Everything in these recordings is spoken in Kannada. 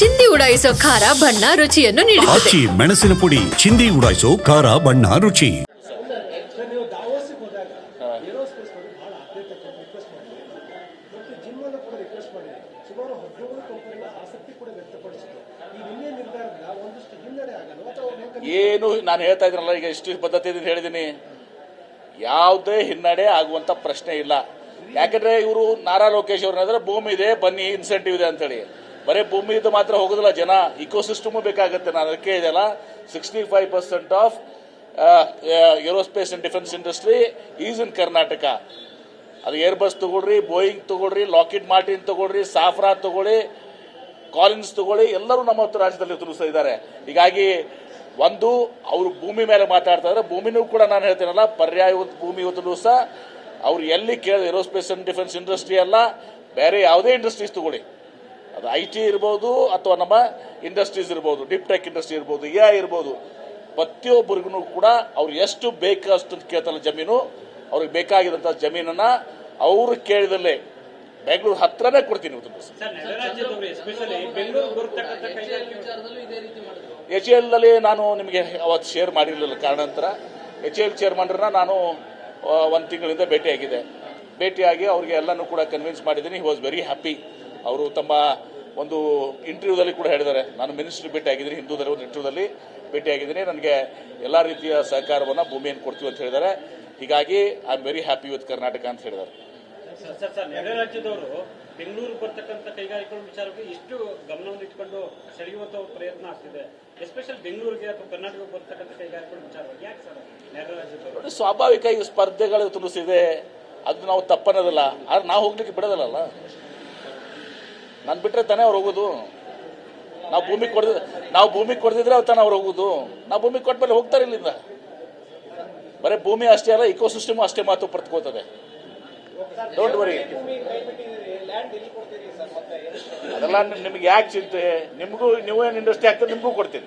ಚಿಂದಿ ಉಡಾಯಿಸೋ ಖಾರ ಬಣ್ಣ ರುಚಿಯನ್ನು ನೀಡುತ್ತದೆ. ಆಚಿ ಮೆಣಸಿನ ಪುಡಿ ಚಿಂದಿ ಉಡಾಯಿಸೋ ಖಾರ ಬಣ್ಣ ರುಚಿ. ಏನು ನಾನು ಹೇಳ್ತಾ ಇದ್ರಲ್ಲ ಈಗ ಇಷ್ಟು ಪದ್ಧತಿ ಇದೆ ಹೇಳಿದ್ದೀನಿ. ಯಾವುದೇ ಹಿನ್ನಡೆ ಆಗುವಂತ ಪ್ರಶ್ನೆ ಇಲ್ಲ. ಯಾಕಂದ್ರೆ ಇವರು ನಾರಾ ಲೋಕೇಶ್ ಅವ್ರನ್ನಾದ್ರೆ ಭೂಮಿ ಇದೆ ಬನ್ನಿ ಇನ್ಸೆಂಟಿವ್ ಇದೆ ಅಂತೇಳಿ. ಬರೀ ಭೂಮಿ ಇದ್ದು ಮಾತ್ರ ಹೋಗೋದಿಲ್ಲ, ಜನ ಇಕೋಸಿಸ್ಟಮ್ ಬೇಕಾಗುತ್ತೆ. ನಾನು ಅದಕ್ಕೆ ಇದೆಲ್ಲ sixty five percent of aerospace and defence industry is in Karnataka ಅದು ಏರ್ ಬಸ್ ತಗೊಳ್ರಿ ಬೋಯಿಂಗ್ ತಗೊಳ್ರಿ ಲಾಕಿಡ್ ಮಾರ್ಟಿನ್ ತಗೊಳ್ರಿ ಸಾಫ್ರಾ ತಗೊಳ್ಳಿ ಕಾಲಿನ್ಸ್ ತಗೊಳ್ಳಿ, ಎಲ್ಲರೂ ನಮ್ಮ ಹತ್ರ ರಾಜ್ಯದಲ್ಲಿ ತುಳಿಸ್ತಾ ಇದ್ದಾರೆ. ಹೀಗಾಗಿ ಒಂದು, ಅವರು ಭೂಮಿ ಮೇಲೆ ಮಾತಾಡ್ತಾ ಭೂಮಿನೂ ಕೂಡ ನಾನು ಹೇಳ್ತೀನಲ್ಲ, ಪರ್ಯಾಯ ಭೂಮಿ ಇವತ್ತು ಸಹ ಅವ್ರು ಎಲ್ಲಿ ಕೇಳಿದ ಏರೋಸ್ಪೇಸ್ ಅಂಡ್ ಡಿಫೆನ್ಸ್ ಇಂಡಸ್ಟ್ರಿ ಅಲ್ಲ, ಬೇರೆ ಯಾವುದೇ ಇಂಡಸ್ಟ್ರೀಸ್ ತಗೊಳ್ಳಿ. ಅದು ಐ ಟಿ ಇರ್ಬೋದು ಅಥವಾ ನಮ್ಮ ಇಂಡಸ್ಟ್ರೀಸ್ ಇರ್ಬೋದು ಡಿಪ್ ಟೆಕ್ ಇಂಡಸ್ಟ್ರಿ ಇರ್ಬೋದು ಎ ಇರ್ಬೋದು ಪ್ರತಿಯೊಬ್ಬರಿಗೂ ಕೂಡ ಅವ್ರು ಎಷ್ಟು ಬೇಕಷ್ಟು ಅಂತ ಕೇಳ್ತಾರಲ್ಲ ಜಮೀನು ಅವ್ರಿಗೆ ಬೇಕಾಗಿರೋಂಥ ಜಮೀನನ್ನು ಅವರು ಕೇಳಿದಲ್ಲೇ ಬೆಂಗಳೂರು ಹತ್ರನೇ ಕೊಡ್ತೀನಿ ಎಚ್ ಎಲ್ನಲ್ಲಿ ನಾನು ನಿಮಗೆ ಅವತ್ತು ಶೇರ್ ಮಾಡಿರಲಿಲ್ಲ ಕಾರಣಾಂತರ. ಎಚ್ ಎಲ್ ಚೇರ್ಮನ್ರನ್ನ ನಾನು ಒಂದು ತಿಂಗಳಿಂದ ಭೇಟಿಯಾಗಿದೆ ಭೇಟಿಯಾಗಿ ಅವ್ರಿಗೆ ಎಲ್ಲನೂ ಕೂಡ ಕನ್ವಿನ್ಸ್ ಮಾಡಿದ್ದೀನಿ. ಹಿ ವಾಸ್ ವೆರಿ ಹ್ಯಾಪಿ ಅವರು ತಮ್ಮ ಒಂದು ಇಂಟರ್ವ್ಯೂದಲ್ಲಿ ಕೂಡ ಹೇಳಿದ್ದಾರೆ. ನಾನು ಮಿನಿಸ್ಟ್ರಿ ಭೇಟಿ ಆಗಿದ್ದೀನಿ ಹಿಂದೂದಲ್ಲಿ ಒಂದು ಇಂಟರ್ವ್ಯೂದಲ್ಲಿ ಭೇಟಿಯಾಗಿದ್ದೀನಿ. ನನಗೆ ಎಲ್ಲ ರೀತಿಯ ಸಹಕಾರವನ್ನು ಭೂಮಿಯನ್ನು ಕೊಡ್ತೀವಿ ಅಂತ ಹೇಳಿದ್ದಾರೆ. ಹೀಗಾಗಿ I am very happy with Karnataka ಅಂತ ಹೇಳಿದ್ದಾರೆ. ನೆಲ ರಾಜ್ಯದವರು ಬೆಂಗಳೂರು ಬರ್ತಕ್ಕಂಥ ಕೈಗಾರಿಕೆಗಳ ವಿಚಾರಕ್ಕೆ ಇಷ್ಟು ಗಮನವನ್ನು ಇಟ್ಕೊಂಡು ಸೆಳೆಯುವಂತ ಪ್ರಯತ್ನ ಆಗ್ತಿದೆ. ಎಸ್ಪೆಷಲ್ ಬೆಂಗಳೂರಿಗೆ ಅಥವಾ ಕರ್ನಾಟಕಕ್ಕೆ ಬರ್ತಕ್ಕಂಥ ಕೈಗಾರಿಕೆಗಳ ವಿಚಾರವಾಗಿ. ಯಾಕೆ ಸರ್ ನೆರೆ ರಾಜ್ಯದವರು. ಸ್ವಾಭಾವಿಕ ಈ ಸ್ಪರ್ಧೆಗಳು ತುಂಬಿಸಿದೆ ಅದು ನಾವು ತಪ್ಪನ್ನೋದಿಲ್ಲ ಆದ್ರೆ ನಾವು ಹೋಗ್ಲಿಕ್ಕೆ ಬಿಡೋದಿಲ್ಲಲ್ಲ ನಾನು ಬಿಟ್ರೆ ತಾನೇ ಅವ್ರು ಹೋಗೋದು. ನಾವು ಭೂಮಿ ಕೊಡ್ದ ನಾವು ಭೂಮಿ ಕೊಡ್ದಿದ್ರೆ ಅವ್ರು ತಾನೇ ಅವ್ರು ಹೋಗೋದು. ನಾವು ಭೂಮಿ ಕೊಟ್ಮೇಲೆ ಹೋಗ್ತಾರೆ ಇಲ್ಲಿಂದ. ಬರೀ ಭೂಮಿ ಅಷ್ಟೇ ಅಲ್ಲ ಇಕೋ ಸಿಸ್ಟಮ್ ಅಷ್ಟೇ ಮಾತು ಪಡ್ಕೋತದೆ ಡೋಂಟ್ ವರಿ ಅದೆಲ್ಲ ನಿಮ್- ನಿಮ್ಗೆ ಯಾಕೆ ಚಿಂತೆ? ನಿಮಗೂ ನೀವೇನು ಇಂಡಸ್ಟ್ರಿ ಆಗ್ತದೆ ನಿಮಗೂ ಕೊಡ್ತೀನಿ.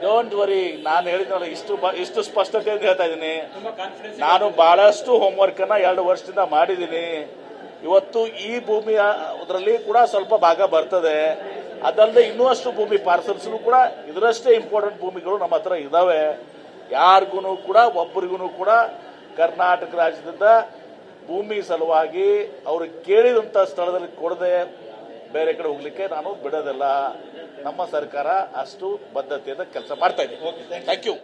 ಡೋಂಟ್ ವರಿ ನಾನು ಹೇಳಿದ್ನಲ್ಲ ಇಷ್ಟು ಇಷ್ಟು ಸ್ಪಷ್ಟತೆ ಅಂತ ಹೇಳ್ತಾ ಇದ್ದೀನಿ. ನಾನು ಬಹಳಷ್ಟು ಹೋಮ್ವರ್ಕ್ ಅನ್ನ ಎರಡು ವರ್ಷದಿಂದ ಮಾಡಿದ್ದೀನಿ. ಇವತ್ತು ಈ ಭೂಮಿಯ ಅದರಲ್ಲಿ ಕೂಡ ಸ್ವಲ್ಪ ಭಾಗ ಬರ್ತದೆ. ಅದಲ್ಲದೆ ಇನ್ನೂ ಅಷ್ಟು ಭೂಮಿ ಪಾರ್ಸಲ್ಸ್ ಕೂಡ ಇದರಷ್ಟೇ ಇಂಪಾರ್ಟೆಂಟ್ ಭೂಮಿಗಳು ನಮ್ಮ ಹತ್ರ ಇದಾವೆ. ಯಾರಿಗೂ ಕೂಡ ಒಬ್ಬರಿಗೂ ಕೂಡ ಕರ್ನಾಟಕ ರಾಜ್ಯದಿಂದ ಭೂಮಿ ಸಲುವಾಗಿ ಅವರು ಕೇಳಿದಂತ ಸ್ಥಳದಲ್ಲಿ ಕೊಡದೆ ಬೇರೆ ಕಡೆ ಹೋಗ್ಲಿಕ್ಕೆ ನಾನು ಬಿಡೋದಿಲ್ಲ. ನಮ್ಮ ಸರ್ಕಾರ ಅಷ್ಟು ಬದ್ಧತೆಯಿಂದ ಕೆಲಸ ಮಾಡ್ತಾ ಇದೆ. Thank you